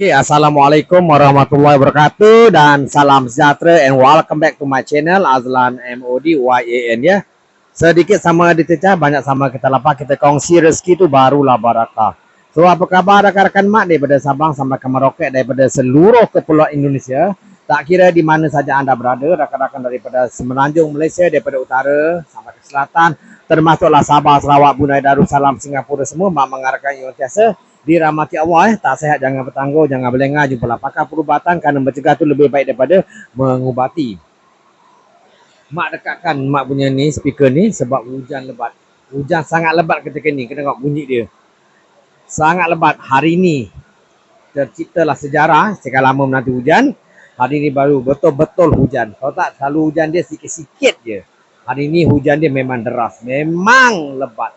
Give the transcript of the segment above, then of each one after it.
Okay, Assalamualaikum warahmatullahi wabarakatuh dan salam sejahtera and welcome back to my channel Azlan MOD YAN ya. Sedikit sama ditecah, banyak sama kita lapak, kita kongsi rezeki tu barulah barakah. So apa khabar rakan-rakan mak daripada Sabang sampai ke Merauke daripada seluruh kepulauan Indonesia. Tak kira di mana saja anda berada, rakan-rakan daripada Semenanjung Malaysia, daripada utara sampai ke selatan, termasuklah Sabah, Sarawak, Brunei Darussalam, Singapura semua mak mengharapkan yang tiasa dirahmati Allah eh. Tak sehat jangan bertangguh, jangan berlengah, jumpalah pakar perubatan kerana mencegah tu lebih baik daripada mengubati. Mak dekatkan mak punya ni speaker ni sebab hujan lebat. Hujan sangat lebat ketika ni, kena tengok bunyi dia. Sangat lebat hari ni. Terciptalah sejarah, sekian lama menanti hujan. Hari ni baru betul-betul hujan. Kalau tak selalu hujan dia sikit-sikit je. Hari ni hujan dia memang deras. Memang lebat.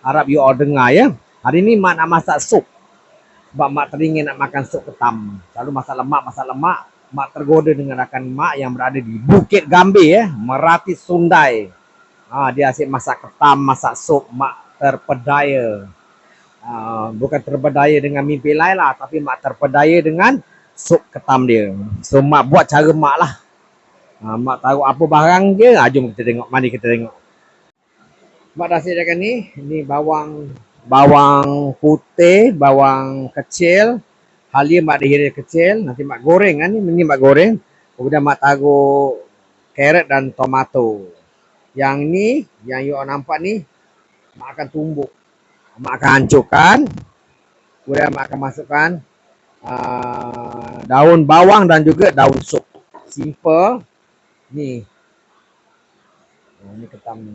Harap you all dengar ya. Hari ni mak nak masak sup. Sebab mak teringin nak makan sup ketam. Selalu masak lemak, masak lemak. Mak tergoda dengan rakan mak yang berada di Bukit Gambir ya. Merati Sundai. Ha, dia asyik masak ketam, masak sup. Mak terpedaya. Ha, bukan terpedaya dengan mimpi lain lah. Tapi mak terpedaya dengan sup ketam dia. So mak buat cara mak lah. Ha, mak tahu apa barang dia. Ha, jom kita tengok. Mari kita tengok. Mak dah sediakan ni. Ini bawang bawang putih, bawang kecil, halia mak dihiri kecil, nanti mak goreng kan ni, mak goreng. Kemudian mak taruh carrot dan tomato. Yang ni, yang you nampak ni, mak akan tumbuk. Mak akan hancurkan. Kemudian mak akan masukkan uh, daun bawang dan juga daun sup. Simple. Ni. Oh, ni ketam ni.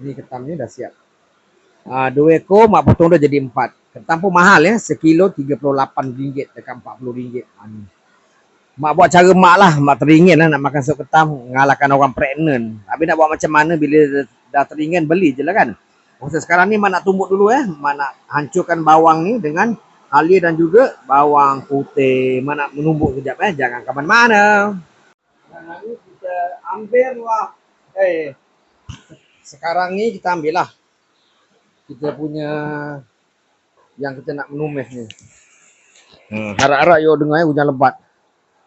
Ni ketam ni dah siap. Uh, dua ekor mak potong dah jadi empat. Ketam pun mahal ya. Sekilo RM38 dekat RM40. Ha. Mak buat cara mak lah. Mak teringin lah nak makan sup ketam. Ngalahkan orang pregnant. Habis nak buat macam mana bila dah teringin beli je lah kan. Masa sekarang ni mak nak tumbuk dulu eh. Mak nak hancurkan bawang ni dengan halia dan juga bawang putih. Mak nak menumbuk sekejap eh. Jangan ke mana-mana. Dan kita ambil lah. Eh. Sekarang ni kita ambil lah kita punya yang kita nak menumis ni. Hmm. Harap-harap you dengar eh, hujan lebat.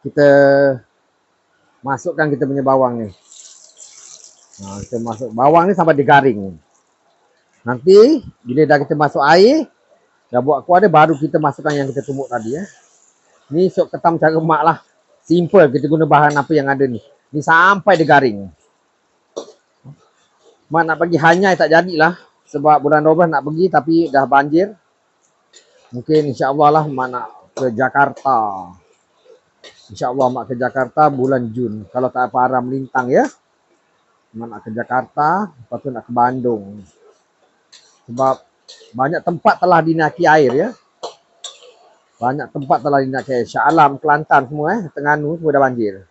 Kita masukkan kita punya bawang ni. Ha, kita masuk bawang ni sampai digaring. Nanti bila dah kita masuk air, dah buat kuah dia baru kita masukkan yang kita tumbuk tadi ya. Ni sok ketam cara mak lah. Simple kita guna bahan apa yang ada ni. Ni sampai digaring. Mak nak bagi hanyai tak jadilah sebab bulan 12 nak pergi tapi dah banjir. Mungkin insya-Allah lah mak nak ke Jakarta. Insya-Allah mak ke Jakarta bulan Jun. Kalau tak apa arah melintang ya. Mak nak ke Jakarta, lepas tu nak ke Bandung. Sebab banyak tempat telah dinaki air ya. Banyak tempat telah dinaki air. Shah Alam, Kelantan semua eh. Tengganu semua dah banjir.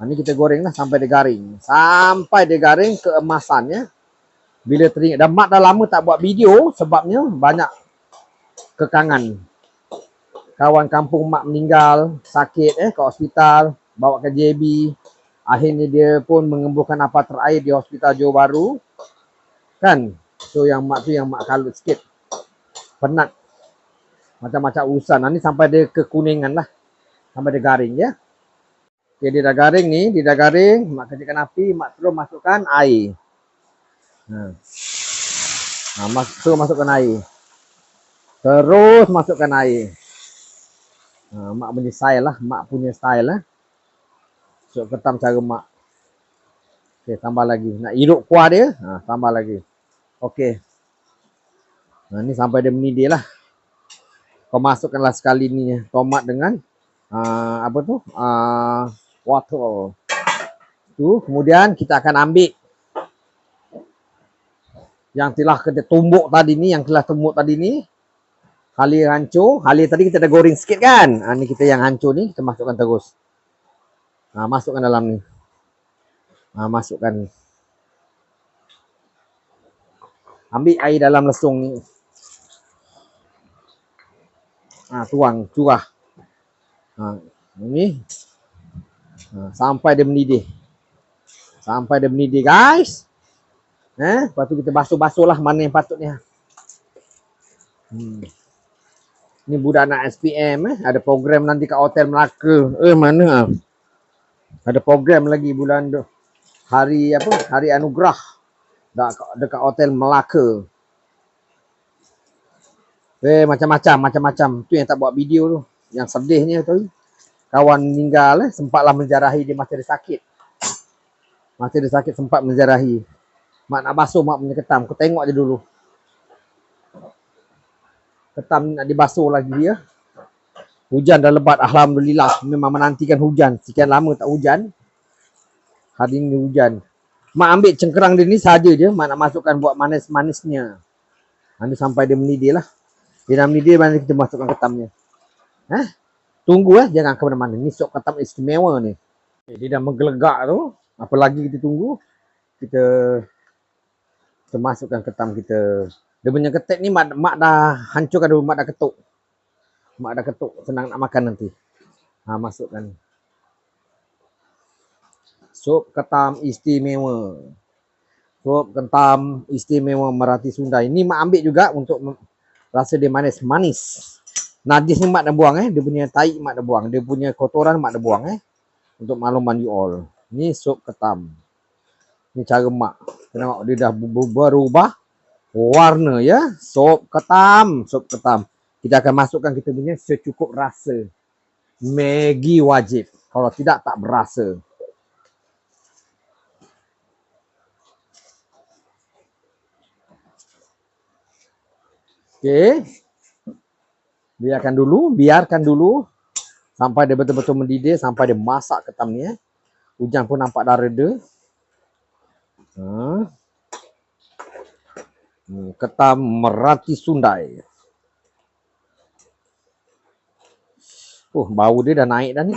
Ha, ni kita goreng lah sampai dia garing. Sampai dia garing keemasan ya bila teringat dan mak dah lama tak buat video sebabnya banyak kekangan. Kawan kampung mak meninggal sakit eh ke hospital bawa ke JB akhirnya dia pun mengembuhkan apa terair di hospital Johor Bahru. Kan? So yang mak tu yang mak kalut sikit. Penat. Macam-macam urusan. Ini sampai dia kekuningan lah. Sampai dia garing ya. Okay, dia dah garing ni, dia dah garing, mak kecilkan api, mak terus masukkan air. Ha. Ha, mas terus masukkan air. Terus masukkan air. Ha, mak punya style lah. Mak punya style lah. So, ketam cara mak. Okey, tambah lagi. Nak hidup kuah dia, ha, tambah lagi. Okey. Nah, ni sampai dia mendidih lah. Kau masukkanlah sekali ni tomat dengan uh, apa tu? Uh, water. Tu, kemudian kita akan ambil yang telah kita tumbuk tadi ni, yang telah tumbuk tadi ni, halia hancur. Halia tadi kita dah goreng sikit kan? Ha, ni kita yang hancur ni, kita masukkan terus. Ha, masukkan dalam ni. Ha, masukkan. Ambil air dalam lesung ni. Ha, tuang, curah. Ha, ini. Ha, sampai dia mendidih. Sampai dia mendidih guys. Eh, lepas tu kita basuh-basuh lah mana yang patutnya. Hmm. Ni budak nak SPM eh. Ada program nanti kat Hotel Melaka. Eh mana? Ada program lagi bulan tu. Hari apa? Hari Anugerah. Dekat, dekat Hotel Melaka. Eh macam-macam, macam-macam. Tu yang tak buat video tu. Yang sedihnya tu. Kawan meninggal eh. Sempatlah menjarahi dia masa dia sakit. Masa dia sakit sempat menjarahi. Mak nak basuh mak punya ketam. Kau tengok je dulu. Ketam nak dibasuh lagi dia. Hujan dah lebat. Alhamdulillah. Memang menantikan hujan. Sekian lama tak hujan. Hari ini hujan. Mak ambil cengkerang dia ni saja je. Mak nak masukkan buat manis-manisnya. Nanti sampai dia mendidih lah. Dia dah mendidih, nanti kita masukkan ketamnya. Eh? Tunggu eh. Jangan ke mana-mana. Ni sup ketam istimewa ni. Dia dah menggelegak tu. Apa lagi kita tunggu? Kita kita masukkan ketam kita. Dia punya ketek ni mak, mak dah hancurkan dulu, mak dah ketuk. Mak dah ketuk, senang nak makan nanti. Ha, masukkan. Sup ketam istimewa. Sup ketam istimewa Merati Sunda. Ini mak ambil juga untuk rasa dia manis. Manis. Najis ni mak dah buang eh. Dia punya tahi mak dah buang. Dia punya kotoran mak dah buang eh. Untuk makluman you all. Ni sup ketam. Ni cara mak. Tengok dia dah berubah warna ya. Sup ketam, sup ketam. Kita akan masukkan kita punya secukup rasa. Maggi wajib. Kalau tidak tak berasa. Okey. Biarkan dulu, biarkan dulu sampai dia betul-betul mendidih, sampai dia masak ketam ni eh. Hujan pun nampak dah reda. Ha. Ketam Merati Sundai. Oh, bau dia dah naik dah ni.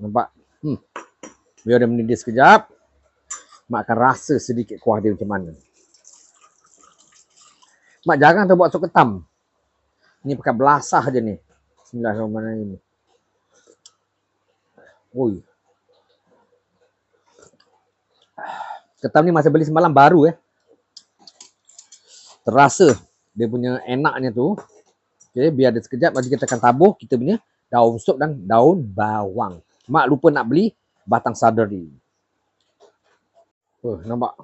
Nampak? Hmm. Biar dia mendidih sekejap. Mak akan rasa sedikit kuah dia macam mana. Mak jarang tu buat sup ketam. Ni pakai belasah je ni. Bismillahirrahmanirrahim. Oi. Ketam ni masa beli semalam baru eh. Terasa dia punya enaknya tu. Okay, biar dia sekejap nanti kita akan tabuh kita punya daun sup dan daun bawang. Mak lupa nak beli batang sadari. Oh, nampak?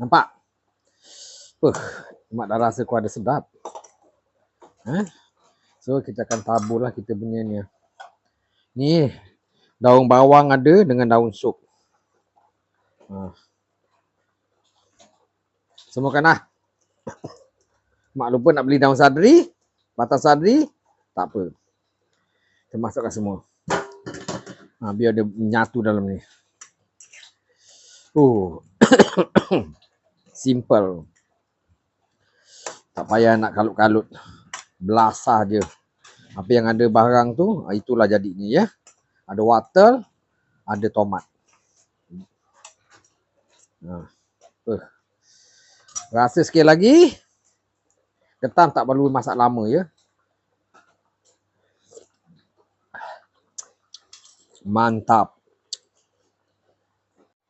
Nampak? Uh, mak dah rasa kuah dia sedap. Eh? So kita akan tabur lah kita punya ni. Ni daun bawang ada dengan daun sup. Semuakan lah. Mak lupa nak beli daun sadri, batang sadri, tak apa. Kita masukkan semua. Ha, biar dia menyatu dalam ni. Oh. Simple. Tak payah nak kalut-kalut. Belasah je. Apa yang ada barang tu, ah, itulah jadinya ya. Ada wortel, ada tomat. Uh. Rasa sikit lagi. Ketam tak perlu masak lama ya. Mantap.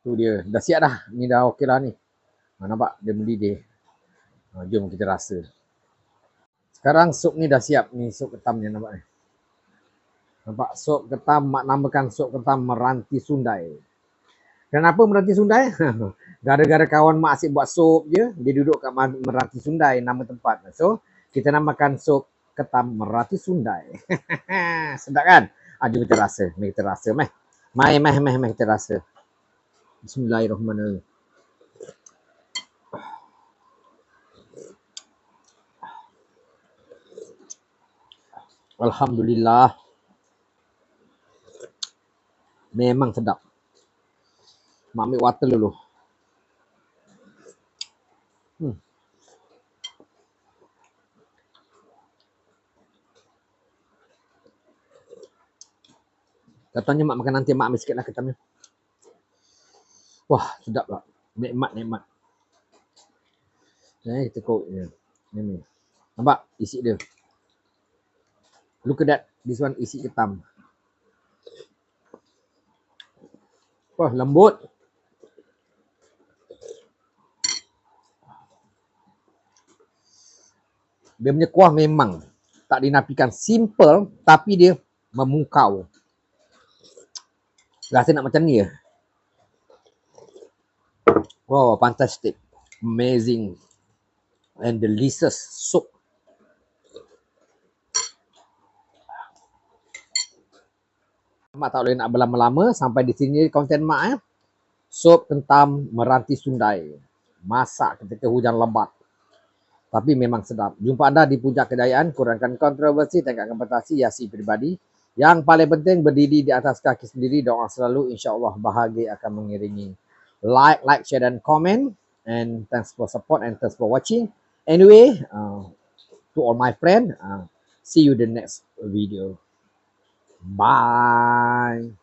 Tu dia. Dah siap dah. Ni dah okey lah ni. Ha, nampak dia mendidih. Ha, jom kita rasa. Sekarang sup ni dah siap. Ni sup ketam ni nampak ni. Nampak sup ketam, mak namakan sup ketam meranti Sundai. Kenapa meranti Sundai? Gara-gara kawan mak asyik buat sup je, dia duduk kat meranti Sundai, nama tempat. So, kita namakan sup ketam meranti Sundai. Sedap kan? Jom kita rasa. Mari kita rasa. Meh. Mai, meh, meh, meh kita rasa. Bismillahirrahmanirrahim. Alhamdulillah. Memang sedap. Mak ambil water dulu. Hmm. Katanya mak makan nanti mak ambil sikit lah ketamnya. Wah, sedap lah. Nikmat, nikmat. Eh, kita kok ni. Ni ni. Nampak isi dia. Look at that. This one isi ketam. Wah, lembut. Dia punya kuah memang tak dinafikan simple tapi dia memukau. Rasa nak macam ni ya. Wow, fantastic. Amazing. And delicious soup. Mak tak boleh nak berlama-lama sampai di sini konten mak eh. Sup kentam meranti sundai. Masak ketika hujan lebat. Tapi memang sedap. Jumpa anda di puncak kejayaan, kurangkan kontroversi, tingkatkan prestasi, hiasi pribadi. Yang paling penting berdiri di atas kaki sendiri, doa selalu insya-Allah bahagia akan mengiringi. Like, like, share dan komen and thanks for support and thanks for watching. Anyway, uh, to all my friend, uh, see you the next video. Bye.